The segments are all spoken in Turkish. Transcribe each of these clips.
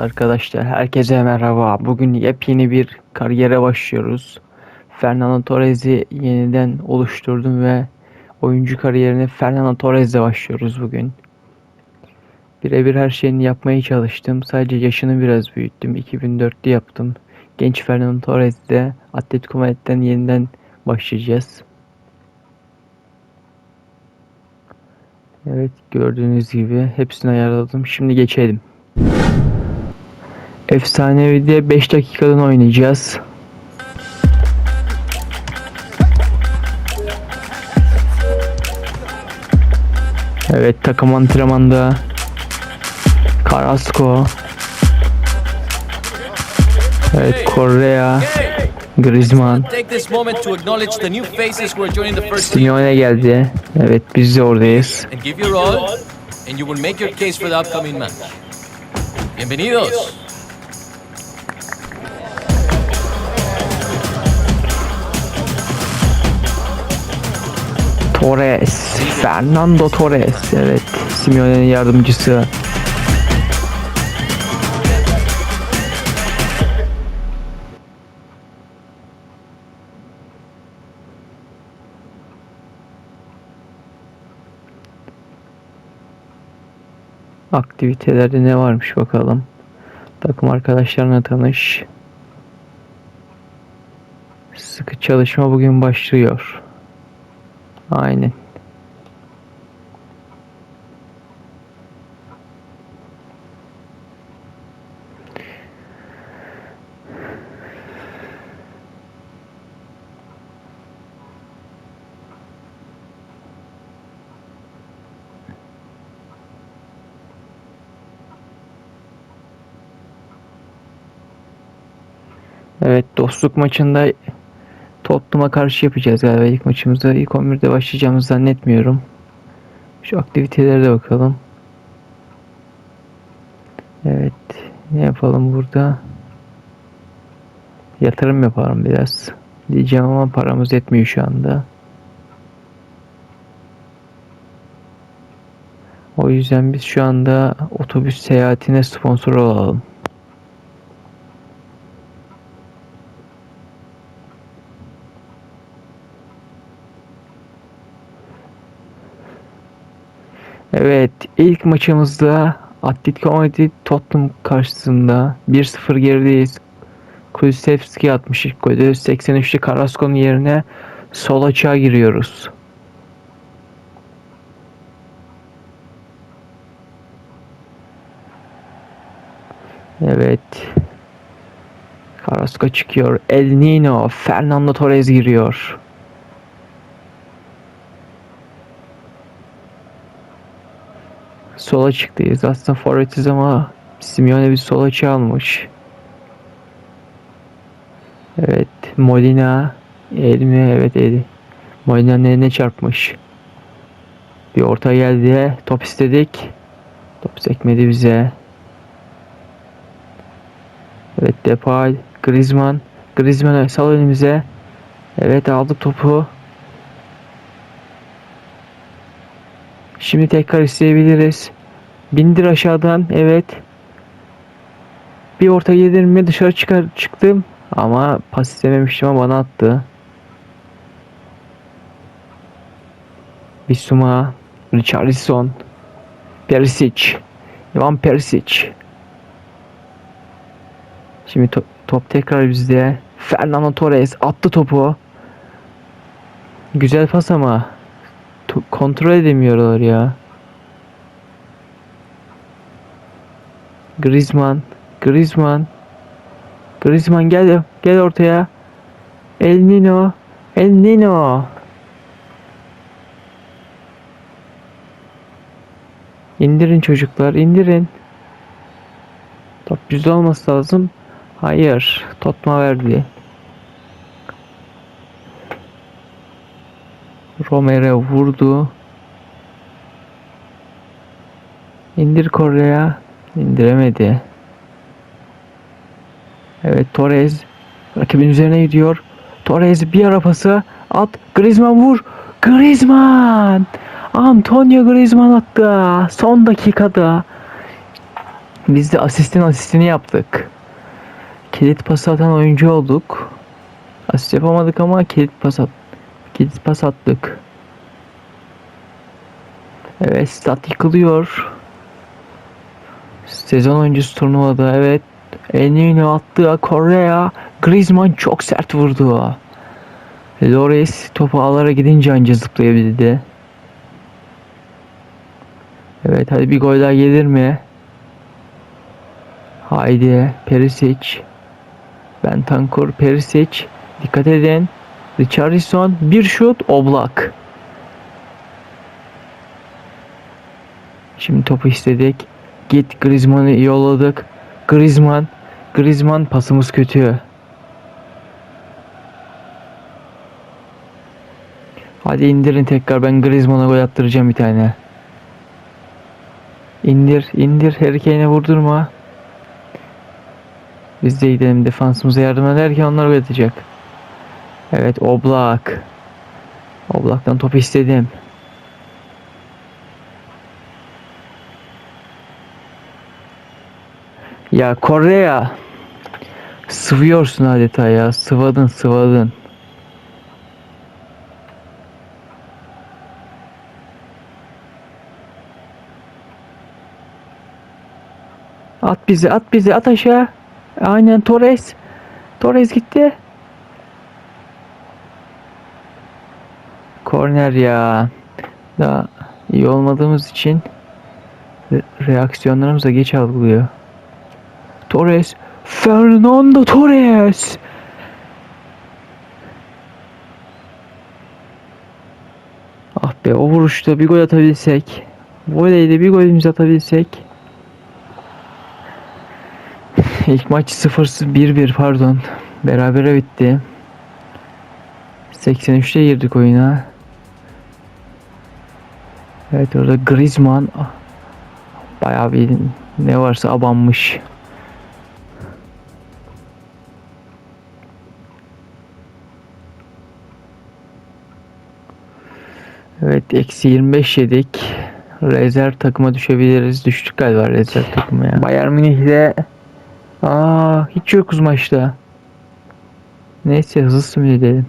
arkadaşlar, herkese merhaba. Bugün yepyeni bir kariyere başlıyoruz. Fernando Torres'i yeniden oluşturdum ve oyuncu kariyerine Fernando Torres'le başlıyoruz bugün. Birebir her şeyini yapmaya çalıştım. Sadece yaşını biraz büyüttüm. 2004'te yaptım. Genç Fernando Torres'le Atletico Madrid'den yeniden başlayacağız. Evet gördüğünüz gibi hepsini ayarladım. Şimdi geçelim. Efsanevi'de 5 dakikadan oynayacağız. Evet takım antrenmanda Carrasco. Evet Correa Griezmann. Take this moment to acknowledge the new Torres Fernando Torres Evet Simeone'nin yardımcısı Aktivitelerde ne varmış bakalım. Takım arkadaşlarına tanış. Sıkı çalışma bugün başlıyor. Aynen. Evet dostluk maçında Tottenham'a karşı yapacağız galiba ilk maçımızda. İlk 11'de başlayacağımızı zannetmiyorum. Şu aktivitelere de bakalım. Evet. Ne yapalım burada? Yatırım yapalım biraz. Diyeceğim ama paramız yetmiyor şu anda. O yüzden biz şu anda otobüs seyahatine sponsor olalım. Evet, ilk maçımızda Atletico Madrid Tottenham karşısında 1-0 gerideyiz. Kulusevski atmış ilk golü. 83'te Carrasco'nun yerine sol açığa giriyoruz. Evet. Carrasco çıkıyor. El Nino, Fernando Torres giriyor. Sola çıktıyız. Aslında forvetiz ama Simeone bir sol açı almış. Evet. Molina. El mi? Evet el. Molina'nın eline çarpmış. Bir orta geldi. Top istedik. Top sekmedi bize. Evet Depay. Griezmann. Griezmann sal önümüze. Evet aldık topu. Şimdi tekrar isteyebiliriz. Bindir aşağıdan. Evet. Bir orta yedirme dışarı çıkar çıktım. Ama pas istememiştim ama bana attı. Bisuma. Richarlison. Perisic. Ivan Perisic. Şimdi to- top tekrar bizde. Fernando Torres attı topu. Güzel pas ama kontrol edemiyorlar ya. Griezmann, Griezmann. Griezmann gel gel ortaya. El Nino, El Nino. İndirin çocuklar, indirin. Top bizde olması lazım. Hayır, Totma verdi. Romero vurdu. İndir Kore'ye. İndiremedi. Evet Torres rakibin üzerine gidiyor. Torres bir ara pası at. Griezmann vur. Griezmann. Antonio Griezmann attı. Son dakikada. Biz de asistin asistini yaptık. Kilit pas atan oyuncu olduk. Asist yapamadık ama kilit pas at kilit pas attık. Evet stat yıkılıyor. Sezon oyuncusu turnuvada evet. Enino attı Korea. Griezmann çok sert vurdu. Loris topu ağlara gidince anca zıplayabildi. Evet hadi bir gol daha gelir mi? Haydi Perisic. Bentancur Perisic. Dikkat edin. Richarlison bir şut Oblak. Şimdi topu istedik. Git Griezmann'ı yolladık. Griezmann. Griezmann pasımız kötü. Hadi indirin tekrar ben Griezmann'a gol attıracağım bir tane. İndir, indir. Harry vurdurma. Biz de gidelim defansımıza yardım ederken onlar gol atacak. Evet Oblak. Oblak'tan topu istedim. Ya Korea. Sıvıyorsun adeta ya. Sıvadın sıvadın. At bizi at bizi at aşağı. Aynen Torres. Torres gitti. Korner ya. Daha iyi olmadığımız için re- reaksiyonlarımız da geç algılıyor. Torres. Fernando Torres. Ah be o vuruşta bir gol atabilsek. Voleyde bir golümüz atabilsek. İlk maç 0-1-1 pardon. Berabere bitti. 83'te girdik oyuna. Evet orada Griezmann ah, bayağı bir ne varsa abanmış. Evet eksi 25 yedik. Rezerv takıma düşebiliriz. Düştük galiba rezerv takıma ya. Bayern Münih'de Aa hiç yokuz maçta. Neyse hızlı simüle edelim.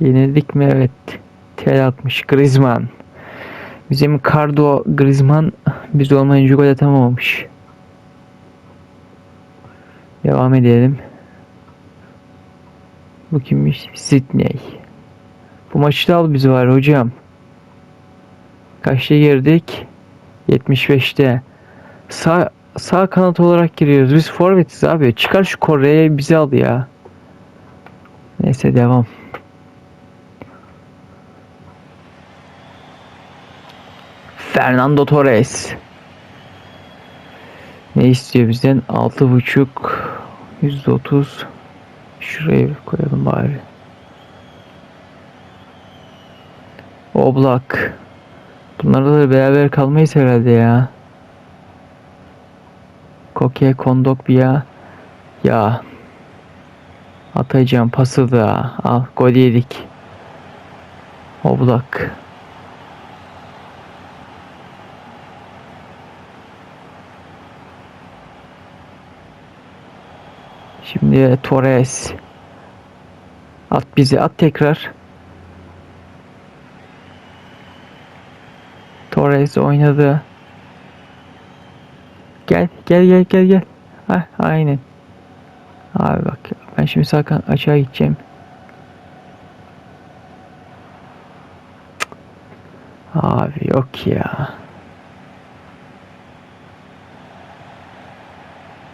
Yenildik mi? Evet. Tel atmış Griezmann. Bizim Cardo Griezmann biz olmayınca gol atamamış. Devam edelim. Bu kimmiş? Sydney. Bu maçta al bizi var hocam. Kaçta girdik? 75'te. Sağ sağ kanat olarak giriyoruz. Biz forvetiz abi. Çıkar şu Kore'ye bizi al ya. Neyse devam. Fernando Torres. Ne istiyor bizden? 6.5 %30 Şuraya koyalım bari. Oblak. Bunlarla da beraber kalmayız herhalde ya. Koke Kondok bir ya. Ya. Atacağım pası da. Al gol yedik. Oblak. Şimdi Torres. At bizi at tekrar. Torres oynadı. Gel gel gel gel gel. Ha aynen. Abi bak ben şimdi sağ açığa gideceğim. Abi yok ya.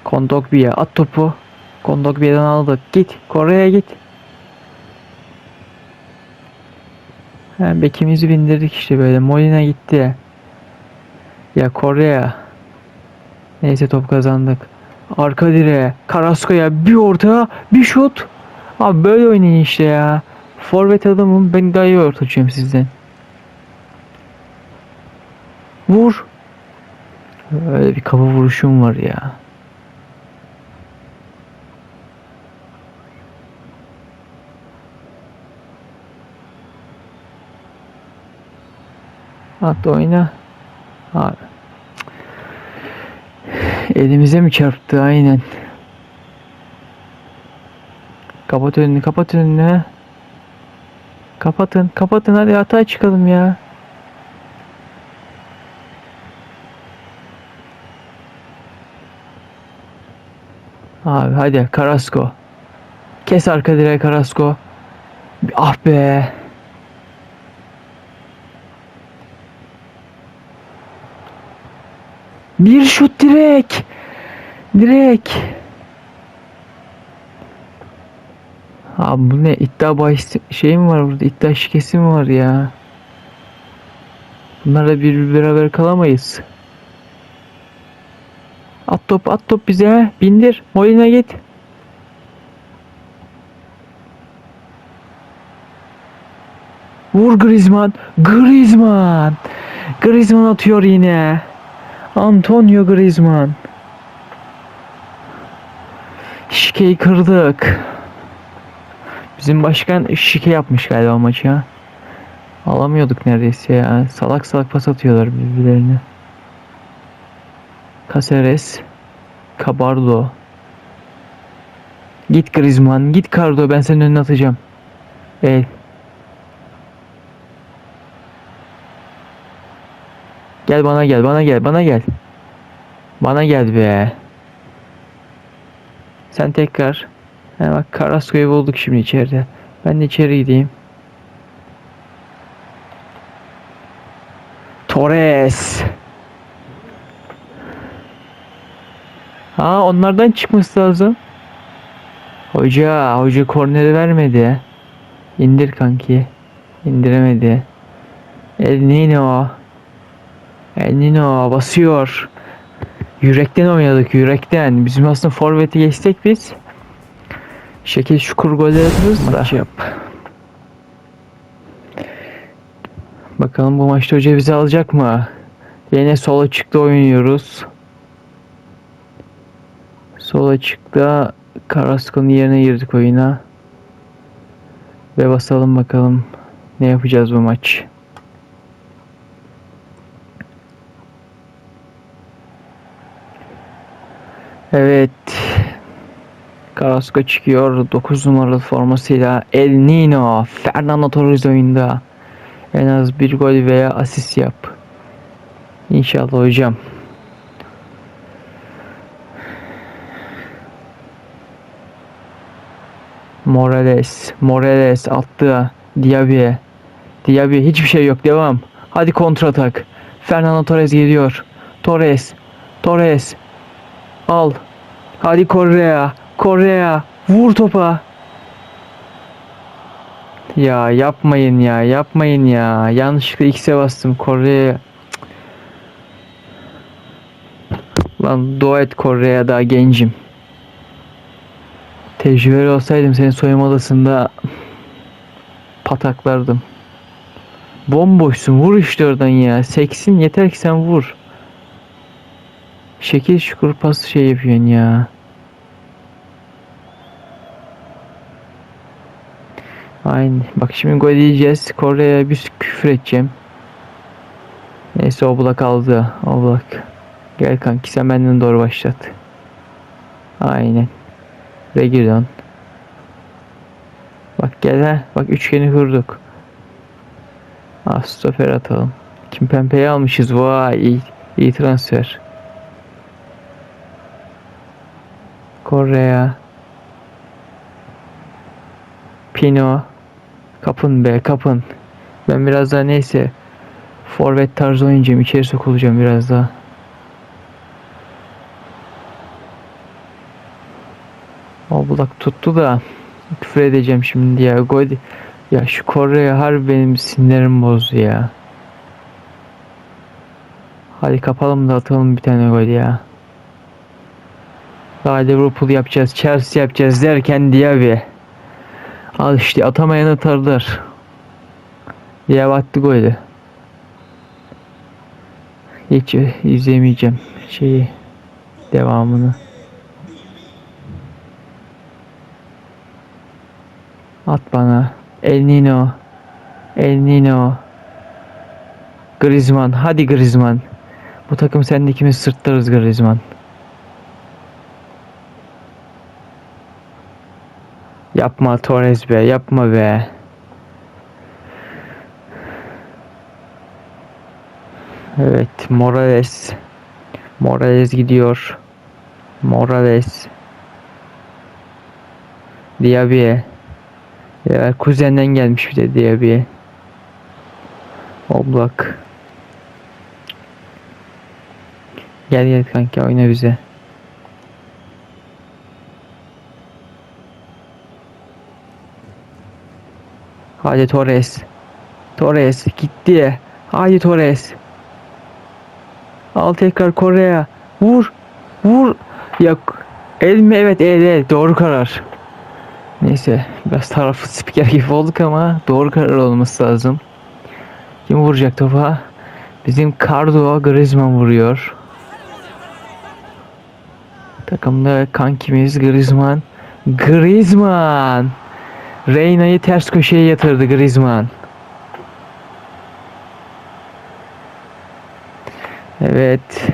Kondogbiye at topu. Kondogbiye'den aldık. Git. Kore'ye git. Hem bekimizi bindirdik işte böyle. Molina gitti. Ya Korea. Neyse top kazandık. Arka direğe. Carrasco'ya bir orta bir şut. Abi böyle oynayın işte ya. Forvet adamım. Ben daha iyi orta açıyorum sizden. Vur. Öyle bir kafa vuruşum var ya. At oyna. Abi. Elimize mi çarptı? Aynen. Kapat önünü, kapat önünü. Kapatın, kapatın hadi hata çıkalım ya. Abi hadi Karasko. Kes arka direğe Karasko. Ah be. Bir şut direk. Direk. Abi bu ne iddia bahis şey mi var burada iddia şikesi mi var ya? Bunlarla bir beraber kalamayız. At top at top bize bindir. Molina git. Vur Griezmann. Griezmann. Griezmann atıyor yine. Antonio Griezmann. Şikeyi kırdık. Bizim başkan şike yapmış galiba maçı. Alamıyorduk neredeyse ya. Salak salak pas atıyorlar birbirlerine. Caceres. Cabardo. Git Griezmann. Git Cardo. Ben senin önüne atacağım. El. Gel bana gel. Bana gel. Bana gel. Bana gel be. Sen tekrar. Ha bak Carrasco'yu bulduk şimdi içeride. Ben de içeri gideyim. Torres. Ha onlardan çıkması lazım. Hoca, hoca korneri vermedi. İndir kanki. İndiremedi. El Nino. El Nino basıyor. Yürekten oynadık yürekten. Bizim aslında forveti geçsek biz. Şekil şukur goller atarız da. Yap. Bakalım bu maçta hoca bizi alacak mı? Yine sola çıktı oynuyoruz. Sola çıktı. Carrasco'nun yerine girdik oyuna. Ve basalım bakalım ne yapacağız bu maç. Evet. Carrasco çıkıyor 9 numaralı formasıyla El Nino Fernando Torres oyunda en az bir gol veya asist yap. İnşallah hocam. Morales, Morales attı. Diaby. Diaby hiçbir şey yok. Devam. Hadi kontratak. Fernando Torres geliyor. Torres. Torres. Al. Hadi Correa. Correa. Vur topa. Ya yapmayın ya. Yapmayın ya. Yanlışlıkla X'e bastım. Correa. Lan dua et Correa daha gencim. Tecrübeli olsaydım senin soyunma odasında pataklardım. Bomboşsun vur işte oradan ya. Seksin yeter ki sen vur. Şekil şukur pas şey yapıyorsun ya. Aynı. Bak şimdi gol yiyeceğiz. Kore'ye bir küfür edeceğim. Neyse Oblak aldı. Oblak. Gel kanki sen benden doğru başlat. Aynen. Regilon. Bak gel ha. Bak üçgeni kurduk. Ah stoper atalım. Kim Pempe'yi almışız. Vay iyi, iyi transfer. Korea. Pino. Kapın be kapın. Ben biraz daha neyse forvet tarzı oynayacağım. İçeri sokulacağım biraz daha. Oblak tuttu da küfür edeceğim şimdi ya. Gol ya şu Kore'ye harbi benim sinirlerim bozdu ya. Hadi kapalım da atalım bir tane gol ya. Daha Liverpool yapacağız, Chelsea yapacağız derken Diaby. Al işte atamayan atarlar. Diaby attı golü. Hiç izlemeyeceğim şeyi devamını. At bana. El Nino. El Nino. Griezmann. Hadi Griezmann. Bu takım sendekimiz sırtlarız Griezmann. Yapma Torres be, yapma be. Evet, Morales. Morales gidiyor. Morales. Diaby. Ya kuzenden gelmiş bir de Diaby. Oblak. Gel gel kanka oyna bize. Hadi Torres. Torres gitti. Hadi Torres. Al tekrar Kore'ye. Vur. Vur. Yok. El mi? Evet el el. Doğru karar. Neyse. Biraz taraflı spiker gibi olduk ama doğru karar olması lazım. Kim vuracak topa? Bizim Cardo Griezmann vuruyor. Takımda kankimiz Griezmann. Griezmann. Reyna'yı ters köşeye yatırdı Griezmann. Evet.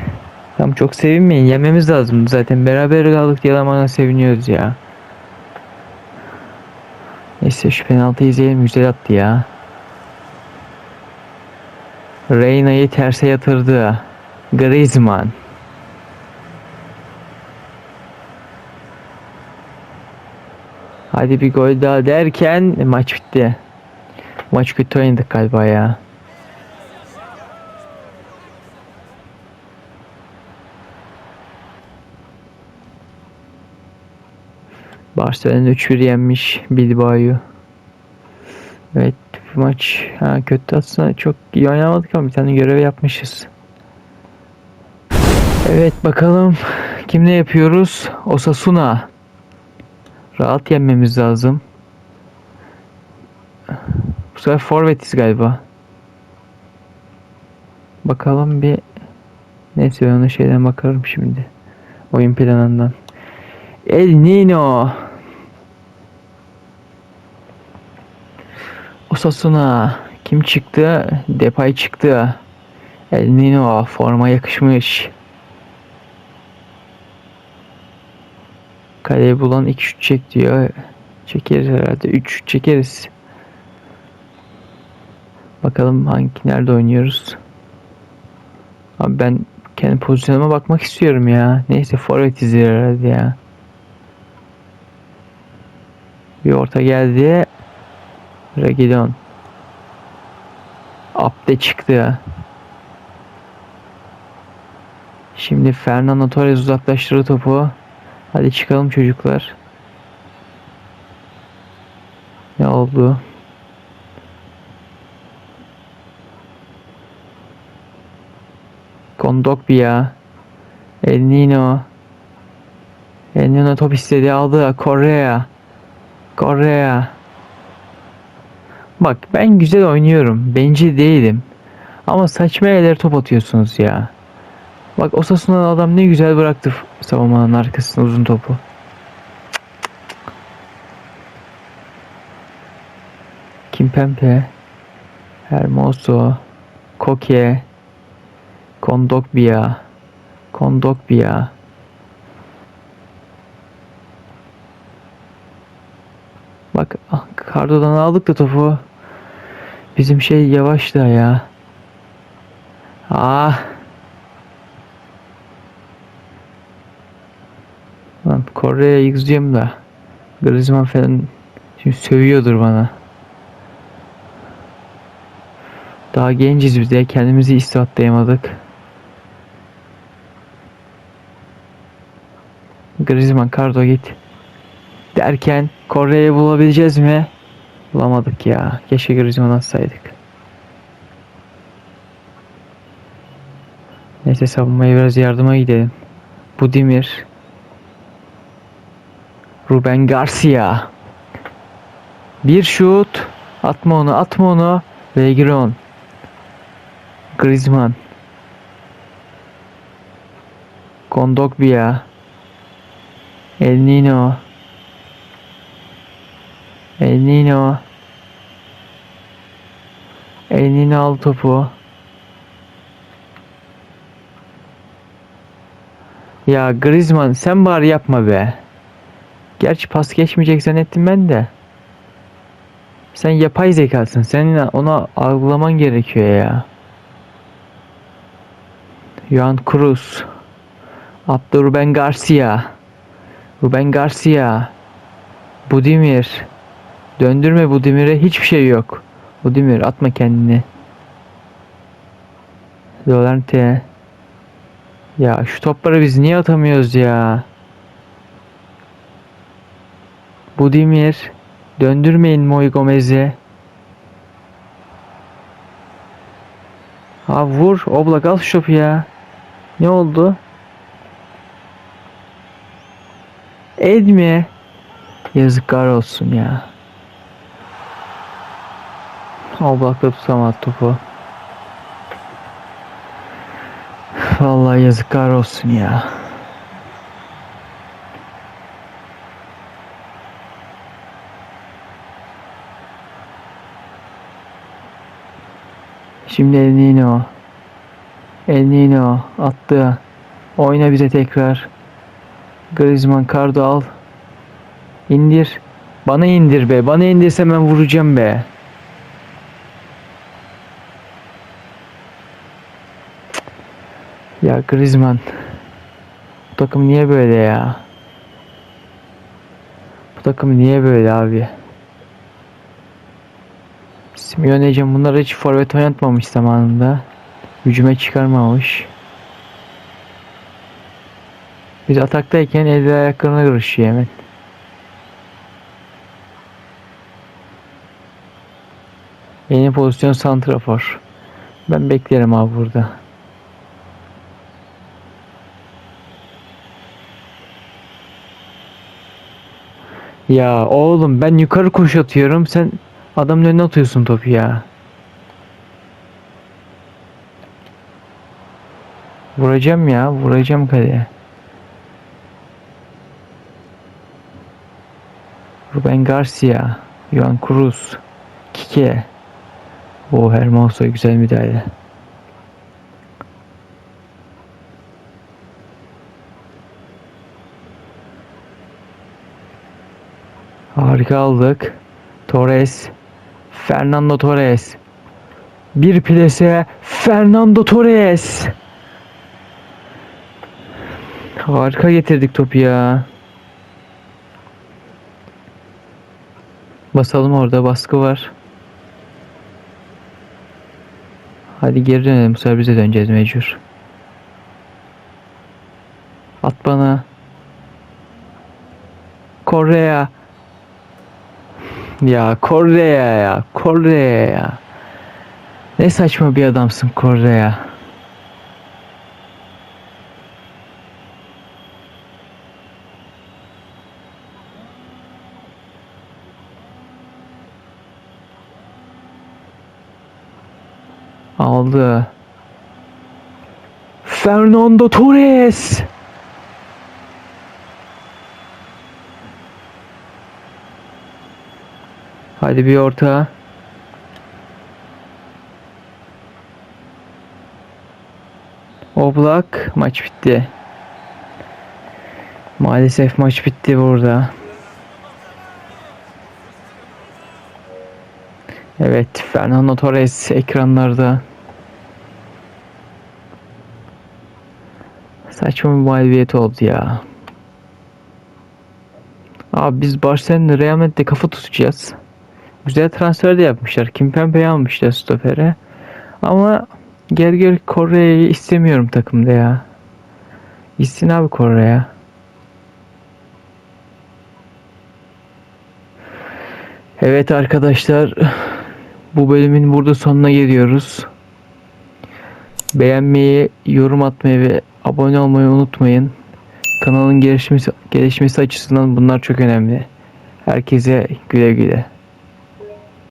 Tam çok sevinmeyin. Yememiz lazım zaten. Beraber kaldık diye bana seviniyoruz ya. Neyse şu penaltıyı izleyelim. Güzel attı ya. Reyna'yı terse yatırdı. Griezmann. Hadi bir gol daha derken maç bitti. Maç kötü oynadık galiba ya. Barcelona 3-1 yenmiş Bilbao'yu. Evet bu maç ha, kötü aslında çok iyi oynamadık ama bir tane görev yapmışız. Evet bakalım kimle yapıyoruz? Osasuna. Rahat yenmemiz lazım. Bu sefer forvetiz galiba. Bakalım bir Neyse ben ona şeyden bakarım şimdi. Oyun planından. El Nino. Osasuna. Kim çıktı? Depay çıktı. El Nino forma yakışmış. Kaleyi bulan 2 şut çek diyor. Çekeriz herhalde. 3 şut çekeriz. Bakalım hangi nerede oynuyoruz. Abi ben kendi pozisyonuma bakmak istiyorum ya. Neyse forvet izler herhalde ya. Bir orta geldi. Regidon. Abde çıktı. Şimdi Fernando Torres uzaklaştırdı topu. Hadi çıkalım çocuklar. Ne oldu? Kondogbia. El Nino. El Nino top istedi aldı. Korea. Korea. Bak ben güzel oynuyorum. Bencil değilim. Ama saçma yerlere top atıyorsunuz ya. Bak Osasuna'dan adam ne güzel bıraktı savunmanın arkasına uzun topu. Kimpempe, Hermoso, Koke, Kondogbia, Kondogbia. Bak ah, Cardo'dan aldık da topu. Bizim şey yavaş da ya. Ah. Lan Kore'ye yıkacağım da. Griezmann falan şimdi sövüyordur bana. Daha genciz biz de kendimizi ispatlayamadık. Griezmann Cardo git. Derken Kore'yi bulabileceğiz mi? Bulamadık ya. Keşke Griezmann atsaydık. Neyse savunmaya biraz yardıma gidelim. Budimir. Ruben Garcia. Bir şut. Atma onu, atma onu. Reguilon. Griezmann. Kondogbia. El Nino. El Nino. El Nino al topu. Ya Griezmann sen bari yapma be. Gerçi pas geçmeyecek zannettim ben de. Sen yapay zekasın. Senin onu algılaman gerekiyor ya. Juan Cruz. Abdü Ruben Garcia. Ruben Garcia. Budimir. Döndürme Budimir'e hiçbir şey yok. Budimir atma kendini. Dolante. Ya şu topları biz niye atamıyoruz ya? Budimir. Döndürmeyin Moy Gomez'i. Ha vur. Oblak al şu topu ya. Ne oldu? Edmi. Yazıklar olsun ya. Oblak da tutamadı topu. Vallahi yazıklar olsun ya. Şimdi El Nino. El Nino attı. Oyna bize tekrar. Griezmann kardı al. İndir. Bana indir be. Bana indirse ben vuracağım be. Ya Griezmann. Bu takım niye böyle ya? Bu takım niye böyle abi? Simeone Hocam bunları hiç forvet oynatmamış zamanında. Hücuma çıkarmamış. Biz ataktayken el ayaklarına karışıyor hemen. Yeni pozisyon santrafor. Ben beklerim abi burada. Ya oğlum ben yukarı koş atıyorum sen adamın önüne atıyorsun topu ya. Vuracağım ya vuracağım kaleye. Ruben Garcia, Juan Cruz, Kike. O Hermoso güzel müdahale. Harika aldık. Torres. Fernando Torres. Bir plase Fernando Torres. Harika getirdik topu ya. Basalım orada baskı var. Hadi geri dönelim. Bu sefer bize döneceğiz mecbur. At bana. Korea. Ya Korea ya. Korea ya. Ne saçma bir adamsın Korea. Aldı. Fernando Torres. Hadi bir orta. Oblak maç bitti. Maalesef maç bitti burada. Evet, Fernando Torres ekranlarda. Saçma bir mağlubiyet oldu ya. Abi biz Barcelona Real Madrid'de kafa tutacağız. Güzel transfer de yapmışlar. Kimpembe'yi almışlar stopere. Ama gel gel Kore'yi istemiyorum takımda ya. Gitsin abi Kore'ye. Evet arkadaşlar. Bu bölümün burada sonuna geliyoruz. Beğenmeyi, yorum atmayı ve abone olmayı unutmayın. Kanalın gelişmesi, gelişmesi açısından bunlar çok önemli. Herkese güle güle.